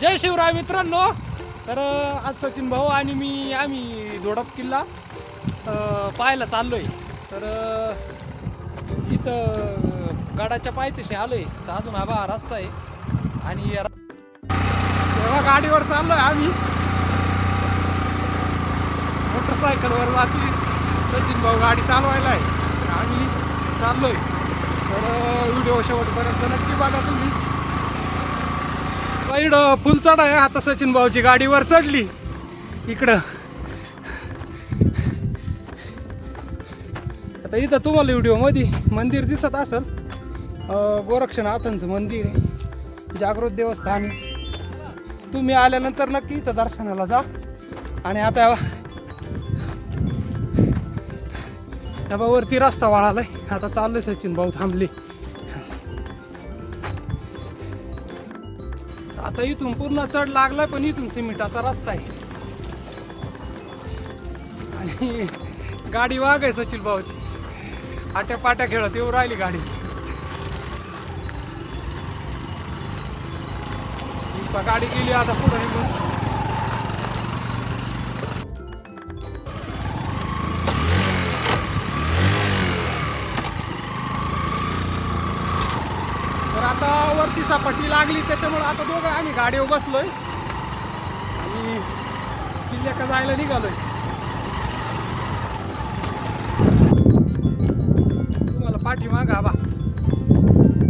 जय शिवराय मित्रांनो. तर आज सचिन भाऊ आणि मी आम्ही दोडप किल्ला पाहायला पाहायला चाललोय. तर इथं अं, गडाच्या पायथ्याशी आलोय. तर अजून हा बा रस्ता आहे. आणि तेव्हा गाडीवर चाललोय आम्ही. मोटरसायकलवर जाते सचिन भाऊ गाडी चालवायला आहे. आम्ही आम्ही चाललोय. तर व्हिडिओ शेवटपर्यंत नक्की बघा तुम्ही. साईड फुल चढ आहे आता सचिन भाऊची गाडीवर चढली. इकडं. आता इथं तुम्हाला व्हिडिओमध्ये मंदिर दिसत असेल. अं, गोरक्षनाथांचं मंदिर आहे. जागृत देवस्थान तुम्ही आल्यानंतर नक्की इथं दर्शनाला जा. आणि आता त्या वरती रस्ता वाळालाय आता चाललंय सचिन भाऊ थांबले. आता इथून पूर्ण चढ लागलाय पण इथून सिमेंटाचा रस्ता आहे. आणि गाडी वाघ आहे सचिन भाऊची. आट्या पाट्या खेळत येऊ राहिली गाडी. गाडी गेली आता पुढे निघून. वरती लागली त्याच्यामुळं आता दोघं आम्ही गाडीवर बसलोय. आणि किल्ल्याका जायला निघालोय. तुम्हाला पाठी मागा बा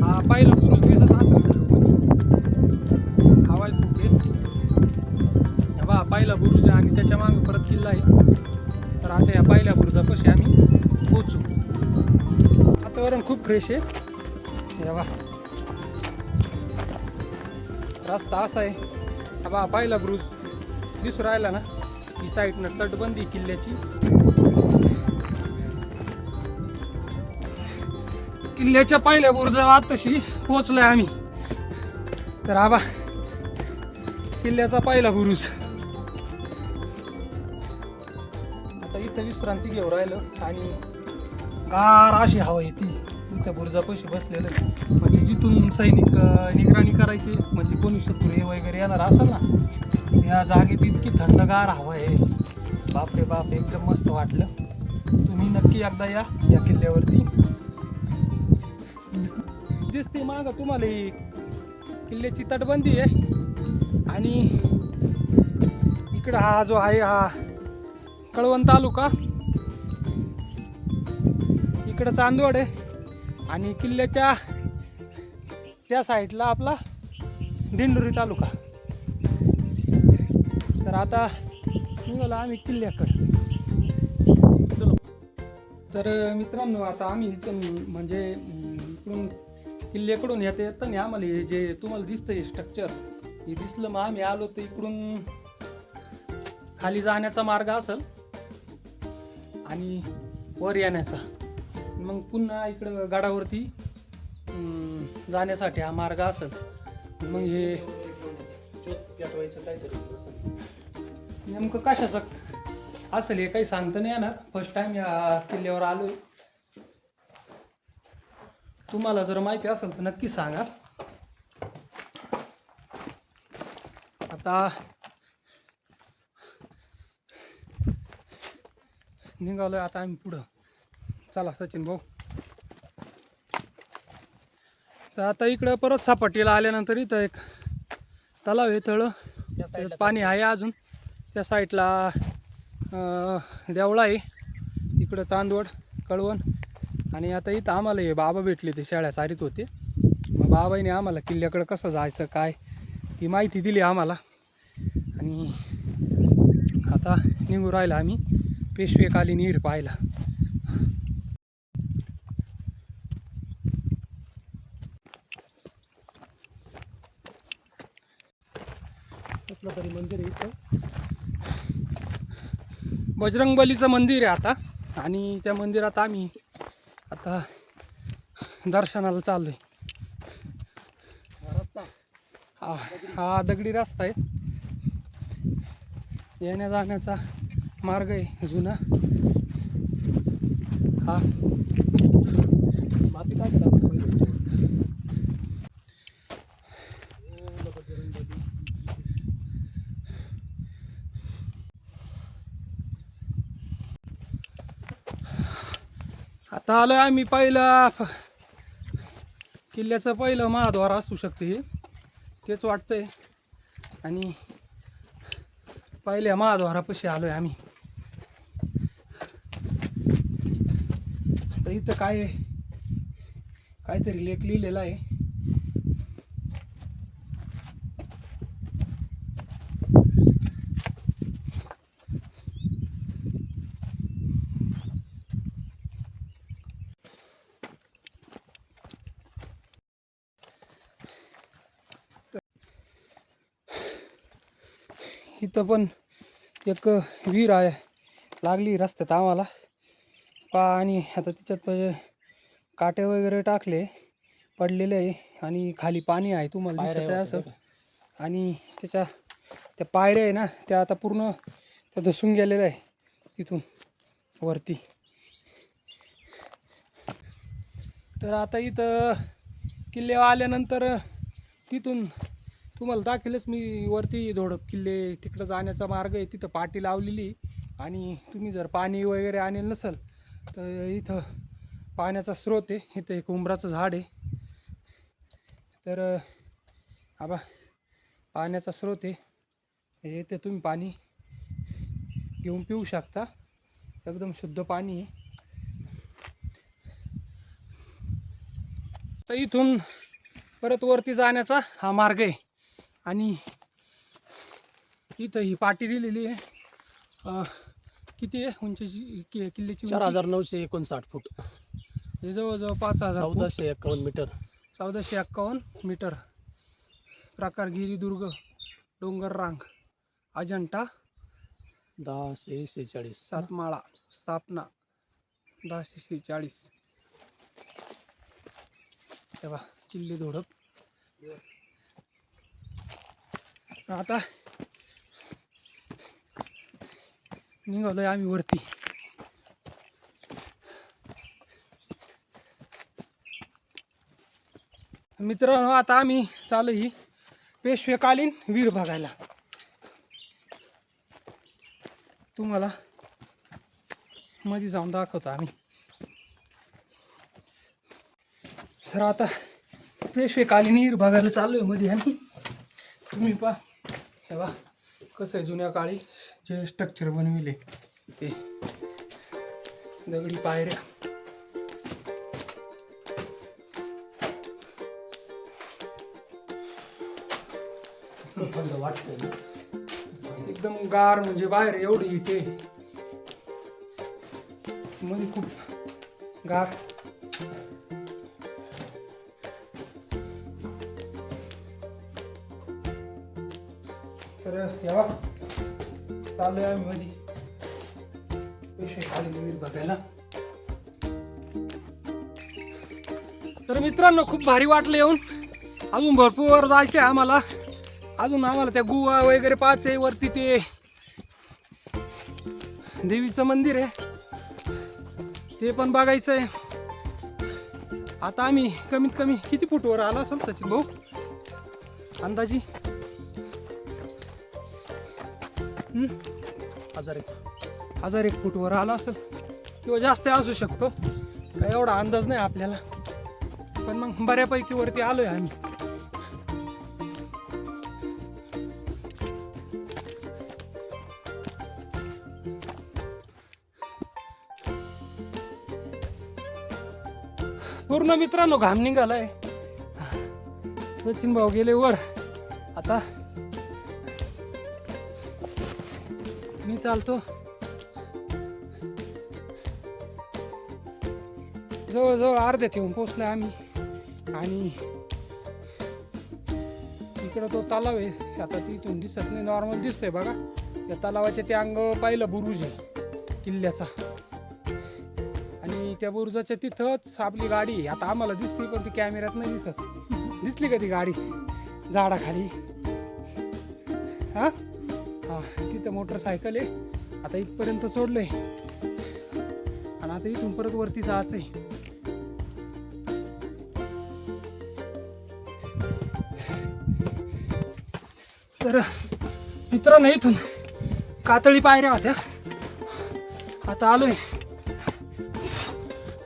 हा पहिला पुरुष दिसत असेल. हवाय बा पहिला बुरुज आहे आणि त्याच्यामागे परत किल्ला आहे. तर आता या पहिल्या बुरुजापाशी आम्ही पोचू वातावरण खूप फ्रेश आहे. या बा. रस्ता असा आहे. हा बा पहिला ब्रुज दिसू राहिला ना? ही साईडनं तटबंदी किल्ल्याची. किल्ल्याच्या पहिल्या बुरुजावर तशी पोचलोय आम्ही. तर आबा किल्ल्याचा पहिला बुरुज. आता इथं विश्रांती घेऊ राहिलो आणि गार अशी हवा येते. इथं बुरुजापाशी बसलेलं. जिथून सैनिक निगराणी करायची म्हणजे कोणी शत्रू वगैरे येणार असेल ना या जागेत इतकी थंडगार हवा आहे. बापरे बाप एकदम मस्त वाटलं. तुम्ही नक्की एकदा या या किल्ल्यावरती. दिसते माग तुम्हाला ही किल्ल्याची तटबंदी आहे. आणि इकडं हा जो आहे हा कळवण तालुका. इकडं चांदवड आहे. आणि किल्ल्याच्या त्या साईडला आपला दिंडोरी तालुका. तर आता निघालो आम्ही किल्ल्याकडे. चलो. तर मित्रांनो आता आम्ही म्हणजे इकडून किल्ल्याकडून येता येताना आम्हाला हे जे तुम्हाला दिसतं हे स्ट्रक्चर हे दिसलं मग आम्ही आलो तर इकडून खाली जाण्याचा मार्ग असेल आणि वर येण्याचा. मग पुन्हा इकडं गाडावरती जाण्यासाठी हा मार्ग असेल मग हे नेमकं कशाचं असेल हे काही सांगता नाही येणार. फर्स्ट टाइम या किल्ल्यावर आलो तुम्हाला जर माहिती असेल तर नक्की सांगा. आता निघालोय आता आम्ही पुढं. चला सचिन भाऊ. तर आता इकडं परत सपाटीला आल्यानंतर इथं एक तलाव आहे तळं. पाणी आहे अजून. त्या साईडला देवळा आहे. इकडं चांदवड कळवण. आणि आता इथं आम्हाला हे बाबा भेटले ते शाळा सारीत होते. मग बाबाईने आम्हाला किल्ल्याकडं कसं जायचं काय ती माहिती दिली आम्हाला. आणि आता निघू राहिला आम्ही. पेशवेकालीन हिर पाहायला. कसलं तरी मंदिर आहे इथं. बजरंगबलीचं मंदिर आहे आता. आणि त्या मंदिरात आम्ही आता दर्शनाला चाललोय. हा हा दगडी रस्ता आहे. येण्या जाण्याचा मार्ग आहे जुना. हा. माती काय करायचं आता आलं आम्ही पहिलं. फ- किल्ल्याचं पहिलं महाद्वार असू शकते हे. तेच वाटतंय. आणि पहिल्या महाद्वारापाशी आलोय आम्ही. आता इथं काय काहीतरी लेख लिहिलेला आहे. इथं पण एक विहीर आहे लागली रस्त्यात आम्हाला. पा आणि आता तिच्यात काटे वगैरे टाकले पडलेले आहे आणि खाली पाणी आहे तुम्हाला दिसत आहे असं. आणि त्याच्या त्या पायऱ्या आहे ना त्या आता पूर्ण त्या धसून गेलेल्या आहे तिथून वरती. तर आता इथं किल्ल्यावर आल्यानंतर तिथून तुम्हाला दाखवेलच मी वरती धोडप किल्ले तिकडं जाण्याचा मार्ग आहे तिथं पाटी लावलेली आणि तुम्ही जर पाणी वगैरे आणेल नसेल तर इथं पाण्याचा स्रोत आहे. इथं एक उंबराचं झाड आहे. तर आबा पाण्याचा स्रोत आहे. येथे तुम्ही पाणी घेऊन पिऊ शकता. एकदम शुद्ध पाणी आहे. तर इथून परत वरती जाण्याचा हा मार्ग आहे. आणि इथं ही पाटी दिलेली आहे. किती आहे उंचीची? कि- किल्ल्याची चार उंची? हजार नऊशे एकोणसाठ फूट. हे जवळजवळ पाच हजार फूट. चौदाशे एकावन्न मीटर. चौदाशे एक्कावन्न मीटर. प्रकार गिरिदुर्ग डोंगर रांग अजंठा दहाशे शेहेचाळीस. सातमाळा स्थापना दहाशे शेहेचाळीस. तेव्हा किल्ले धोडप. आता निघालोय आम्ही वरती. मित्रांनो आता आम्ही चालू ही पेशवेकालीन वीर बघायला. तुम्हाला मध्ये जाऊन दाखवतो आम्ही. सर आता पेशवेकालीन वीर बघायला चालू आहे मध्ये आम्ही. तुम्ही पहा. हे बा कसं आहे जुन्या काळी जे स्ट्रक्चर बनविले ते दगडी पायऱ्या. एकदम गार म्हणजे बाहेर एवढी इथे. मध्ये खूप गार. तर यावा चाललोय आम्ही मधी. पैसे खाली विहीर बघायला. तर मित्रांनो खूप भारी वाटलं येऊन. अजून भरपूर वर जायचं आहे आम्हाला. अजून आम्हाला त्या गुहा वगैरे पाच आहे वरती ते देवीचं मंदिर आहे. ते पण बघायचं आहे आता आम्ही कमीत कमी किती फूटवर आलो असेल सचिन भाऊ? अंदाजी? हजार एक. हजार एक फूटवर आला असेल. किंवा जास्त असू शकतो. काय एवढा अंदाज नाही आपल्याला. पण मग बऱ्यापैकी वरती आलोय आम्ही. पूर्ण मित्रांनो घाम निघालाय. सचिन भाऊ गेले वर. आता चालतो जवळजवळ अर्ध्यात येऊन पोचलो आम्ही आणि इकडं तो तलाव आहे. आता तिथून दिसत नाही. नॉर्मल दिसतंय बघा. त्या तलावाचे ते अंग पाहिलं बुरुज आहे. किल्ल्याचा. आणि त्या बुरुजाच्या तिथंच आपली गाडी आता आम्हाला दिसते पण ती कॅमेऱ्यात नाही दिसत. दिसली का ती गाडी? झाडाखाली. हां? तिथं मोटरसायकल आहे. आता इथपर्यंत सोडलंय. आणि आता इथून परत वरती जायचं आहे तर मित्रांनो इथून कातळी पायऱ्या होत्या. आता आलोय.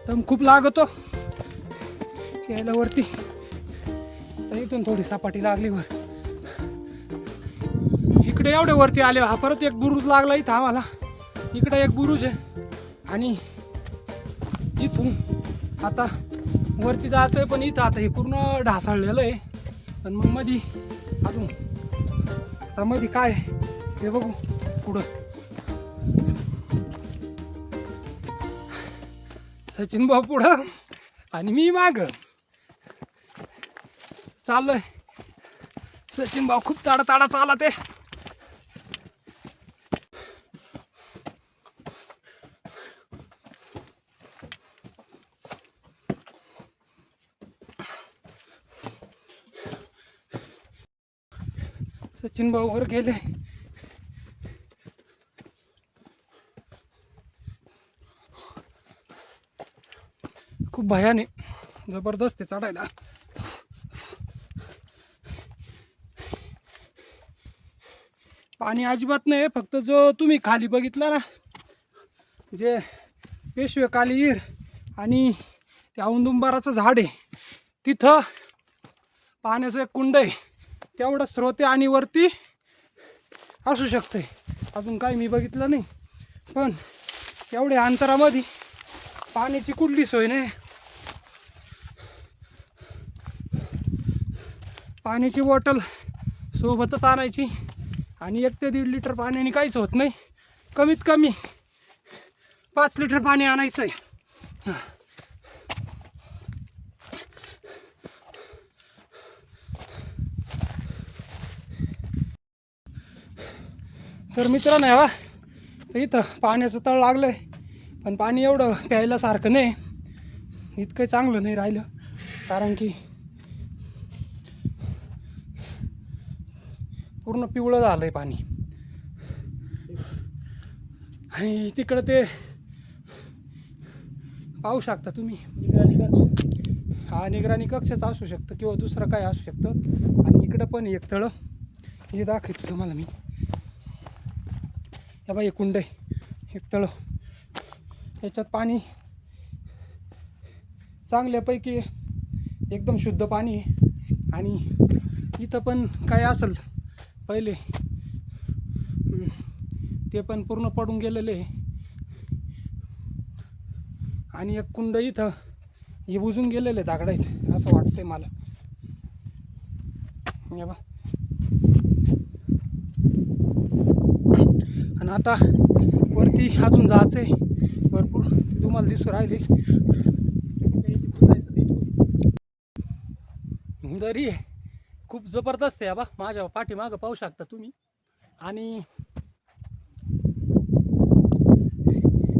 दम खूप लागतो. यायला वरती. तर इथून थोडी सपाटी लागली वर. इकडे एवढे वरती आले हा परत एक बुरुज लागला इथं आम्हाला. इकडे एक बुरुज आहे. आणि इथून आता वरती जायचं आहे पण इथं आता हे पूर्ण ढासळलेलं आहे. पण मग मधी अजून आता मधी काय हे बघू पुढं. सचिन भाऊ पुढं आणि मी माग. चाललोय. सचिन भाऊ खूप ताडा ताडा चालत आहे सचिन भाऊ वर गेले. खूप भयाने जबरदस्त आहे चढायला. पाणी अजिबात नाही फक्त जो तुम्ही खाली बघितला ना जे पेशवे काली आणि त्या औंदुंबाराचं झाड आहे तिथं पाण्याचं एक कुंड आहे. तेवढं स्रोते आणि वरती असू शकते. अजून काही मी बघितलं नाही. पण एवढ्या अंतरामध्ये पाण्याची कुठली सोय नाही. पाण्याची बॉटल सोबतच आणायची आणि एक ते दीड लिटर पाण्याने काहीच होत नाही. कमीत कमी पाच लिटर पाणी आणायचं आहे तर मित्रांनो हवा तर इथं पाण्याचं तळ लागलं आहे पण पाणी एवढं प्यायला सारखं नाही. इतकं चांगलं नाही राहिलं. कारण की पूर्ण पिवळं झालं आहे पाणी. आणि तिकडं ते पाहू शकता तुम्ही. हा निगराणी कक्षच असू शकतं किंवा दुसरं काय असू शकतं. आणि इकडं पण एक तळं. हे दाखवायचं तुम्हाला मी. या बाई कुंड आहे. एक तळं. याच्यात पाणी चांगल्यापैकी एकदम शुद्ध पाणी आहे. आणि इथं पण काय असेल पहिले ते पण पूर्ण पडून गेलेले आणि एक कुंड इथं हे बुजून गेलेले दागडायत असं वाटतंय मला. बा आता वरती अजून जायचं आहे. भरपूर तुम्हाला दिसू राहिले. दरी आहे. खूप जबरदस्त आहे बा माझ्या पाठीमागं पाहू शकता तुम्ही. आणि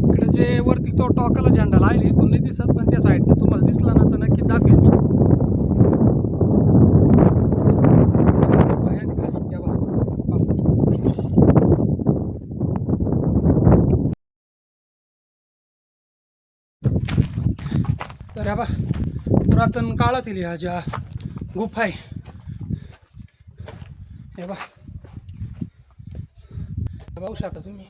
इकडे जे वरती तो टॉकाला झेंडा लायली इथून नाही दिसत पण त्या साईडनं तुम्हाला दिसला ना तर नक्की दाखवेल मी खूप भयानक खाली या बा. पहा. तर ह्या बा पुरातन काळातील ह्या ज्या गुफा आहे. हे बा शकता तुम्ही.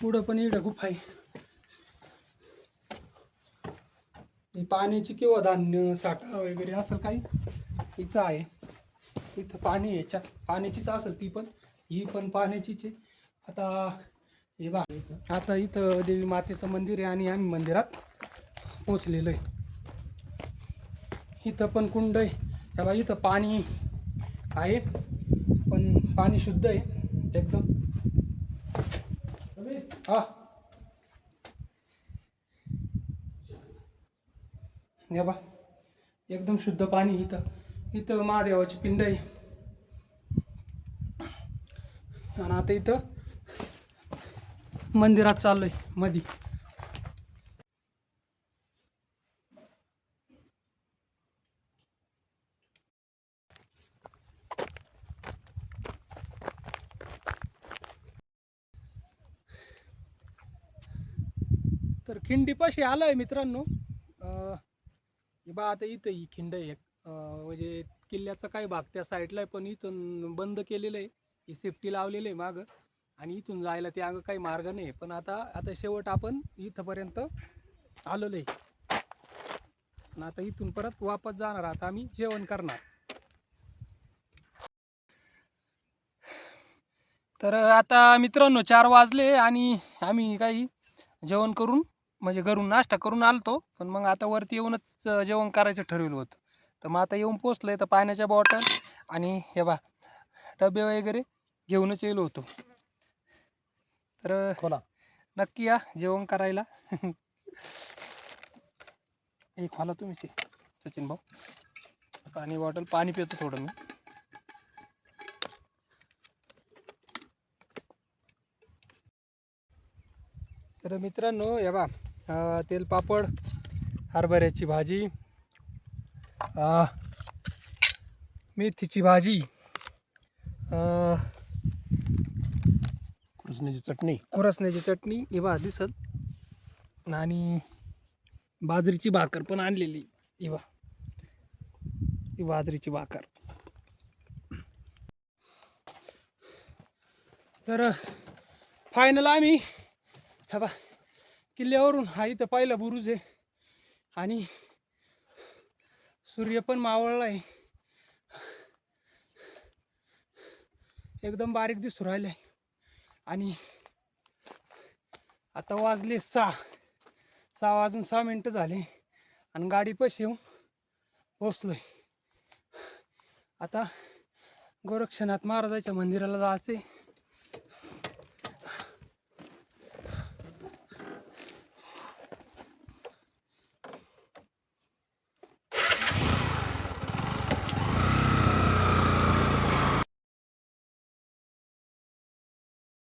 पुढं पण इकडं गुफा आहे. पाण्याची किंवा धान्य साठा वगैरे असेल काही इथं आहे. इथं पाणी आहे. याच्यात पाण्याचीच असेल ती पण. ही पण पाण्याचीच आहे. आता हे बा आता इथं देवी मातेचं मंदिर आहे आणि आम्ही मंदिरात पोचलेलं आहे. इथं पण कुंड आहे. बा इथं पाणी आहे. पण पाणी शुद्ध आहे. एकदम. हा. हे बा. एकदम शुद्ध पाणी इथं. इथं महादेवाची पिंड आहे. आणि आता इथं मंदिरात चाललोय मधी. खिंडीपाशी आलं आहे मित्रांनो हे बा आता इथं ही खिंड आहे एक. म्हणजे किल्ल्याचा काही भाग त्या साईडला आहे पण इथून बंद केलेलं आहे. ही सेफ्टी लावलेलं आहे मागं. आणि इथून जायला ते अंग काही मार्ग नाही पण आता आता शेवट आपण इथंपर्यंत आलेलो आहे. आणि आता इथून परत वापस जाणार आता आम्ही जेवण करणार. तर आता मित्रांनो चार वाजले आणि आम्ही काही जेवण करून म्हणजे घरून नाश्ता करून आलतो पण मग आता वरती येऊनच जेवण करायचं ठरवलं होतं. तर मग आता येऊन पोचलं तर पाण्याच्या बॉटल आणि हे बा डबे वगैरे घेऊनच येलो होतो. तर खोला. नक्की या जेवण करायला. एक खाला तुम्ही ते सचिन भाऊ. पाणी बॉटल पाणी पितो थोडं मी. तर मित्रांनो हे बा अं, तेल पापड हरभऱ्याची भाजी मेथीची भाजी कृष्णाची चटणी. खुरसण्याची चटणी हे बा दिसत. आणि बाजरीची भाकर पण आणलेली. ही बा ही बाजरीची भाकर. तर फायनल आम्ही. हे बा किल्ल्यावरून हा इथं पाहिला बुरुज आहे. आणि सूर्य पण मावळला आहे. एकदम बारीक दिसू राहिलाय. आणि आता वाजले सहा. सहा वाजून सहा मिनटं झाले. आणि गाडी पशी येऊन पोचलोय आता गोरक्षनाथ महाराजाच्या मंदिराला जायचंय.